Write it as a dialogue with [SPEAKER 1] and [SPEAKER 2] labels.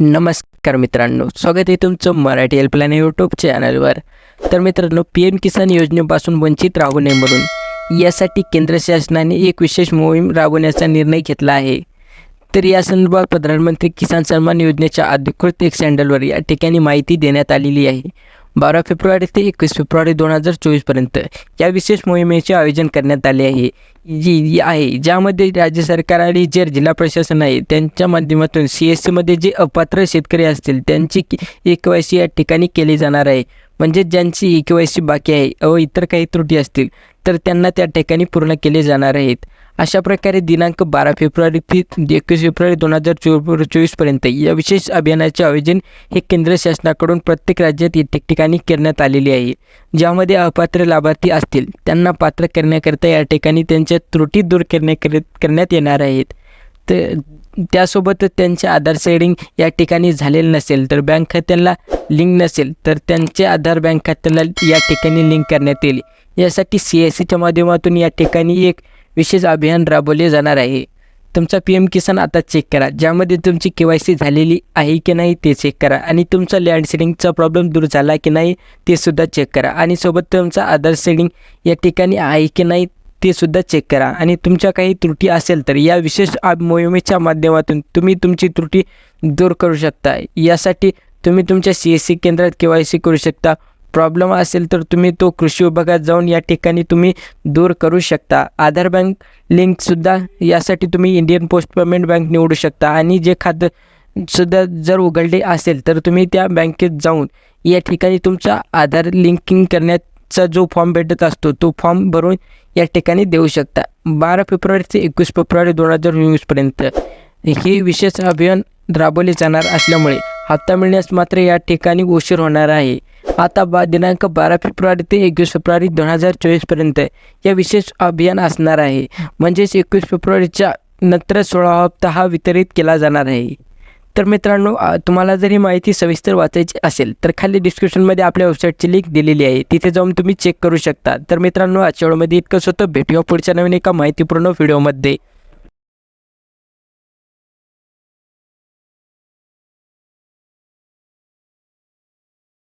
[SPEAKER 1] नमस्कार मित्रांनो स्वागत आहे तुमचं मराठी हेल्पलाईन यूट्यूब चॅनलवर तर मित्रांनो पी एम किसान योजनेपासून वंचित राहू नये म्हणून यासाठी केंद्र शासनाने एक विशेष मोहीम राबवण्याचा निर्णय घेतला आहे. तर या संदर्भात प्रधानमंत्री किसान सन्मान योजनेच्या अधिकृत एक सँडलवर या ठिकाणी माहिती देण्यात आलेली आहे. बारा फेब्रुवारी ते एकवीस फेब्रुवारी दोन हजार चोवीसपर्यंत या विशेष मोहिमेचे आयोजन करण्यात आले आहे. जी आहे ज्यामध्ये राज्य सरकार आणि जे जिल्हा प्रशासन आहे त्यांच्या माध्यमातून सी एस सीमध्ये जे अपात्र शेतकरी असतील त्यांची ए के वाय सी या ठिकाणी केली जाणार आहे. म्हणजे ज्यांची ए के वाय सी बाकी आहे व इतर काही त्रुटी असतील तर त्यांना त्या ठिकाणी पूर्ण केले जाणार आहेत. अशा प्रकारे दिनांक बारा फेब्रुवारी ते एकवीस फेब्रुवारी दोन हजार चो चोवीसपर्यंत या विशेष अभियानाचे आयोजन हे केंद्र शासनाकडून प्रत्येक राज्यात ठिकठिकाणी करण्यात आलेले आहे. ज्यामध्ये अपात्र लाभार्थी असतील त्यांना पात्र करण्याकरिता या ठिकाणी त्यांच्या त्रुटी दूर करणे करण्यात येणार आहेत. तर त्यासोबतच त्यांचे आधार सेडिंग या ठिकाणी झालेलं नसेल तर बँक खात्यांना लिंक नसेल तर त्यांचे आधार बँक खात्याला या ठिकाणी लिंक करण्यात येईल. यासाठी सी एस सीच्या माध्यमातून या ठिकाणी एक विशेष अभियान राबवले जाणार आहे. तुमचा पी एम किसान आता चेक करा ज्यामध्ये तुमची के वाय सी झालेली आहे की नाही ते चेक करा आणि तुमचा लँड सेडिंगचा प्रॉब्लेम दूर झाला की नाही ते सुद्धा चेक करा. आणि सोबत तुमचा आधार सेडिंग या ठिकाणी आहे की नाही ते सुद्धा चेक करा. आणि तुमच्या काही त्रुटी असेल तर या विशेष मोहिमेच्या माध्यमातून तुम्ही तुमची त्रुटी दूर करू शकता. यासाठी तुम्ही तुमच्या सी एस सी केंद्रात के वाय सी करू शकता. प्रॉब्लेम असेल तर तुम्ही तो कृषी विभागात जाऊन या ठिकाणी तुम्ही दूर करू शकता. आधार बँक लिंकसुद्धा यासाठी तुम्ही इंडियन पोस्ट पेमेंट बँक निवडू शकता. आणि जे खातं सुद्धा जर उघडले असेल तर तुम्ही त्या बँकेत जाऊन या ठिकाणी तुमचा आधार लिंकिंग करण्यात चा जो फॉर्म भेटत असतो तो फॉर्म भरून या ठिकाणी देऊ शकता. बारा फेब्रुवारी ते एकवीस फेब्रुवारी दोन हजार चोवीसपर्यंत हे विशेष अभियान राबवले जाणार असल्यामुळे हप्ता मिळण्यास मात्र या ठिकाणी उशीर होणार आहे. आता बा दिनांक बारा फेब्रुवारी ते एकवीस फेब्रुवारी दोन हजार चोवीसपर्यंत या विशेष अभियान असणार आहे. म्हणजेच एकवीस फेब्रुवारीच्या नंतर सोळा हप्ता हा वितरित केला जाणार आहे. तर मित्रांनो तुम्हाला जर ही माहिती सविस्तर वाचायची असेल तर खाली डिस्क्रिप्शनमध्ये आपल्या वेबसाईटची लिंक दिलेली आहे. तिथे जाऊन तुम्ही चेक करू शकता. तर मित्रांनो आजच्या वेळेमध्ये इतकंच होतं. भेटूया पुढच्या नवीन एका माहितीपूर्ण व्हिडिओमध्ये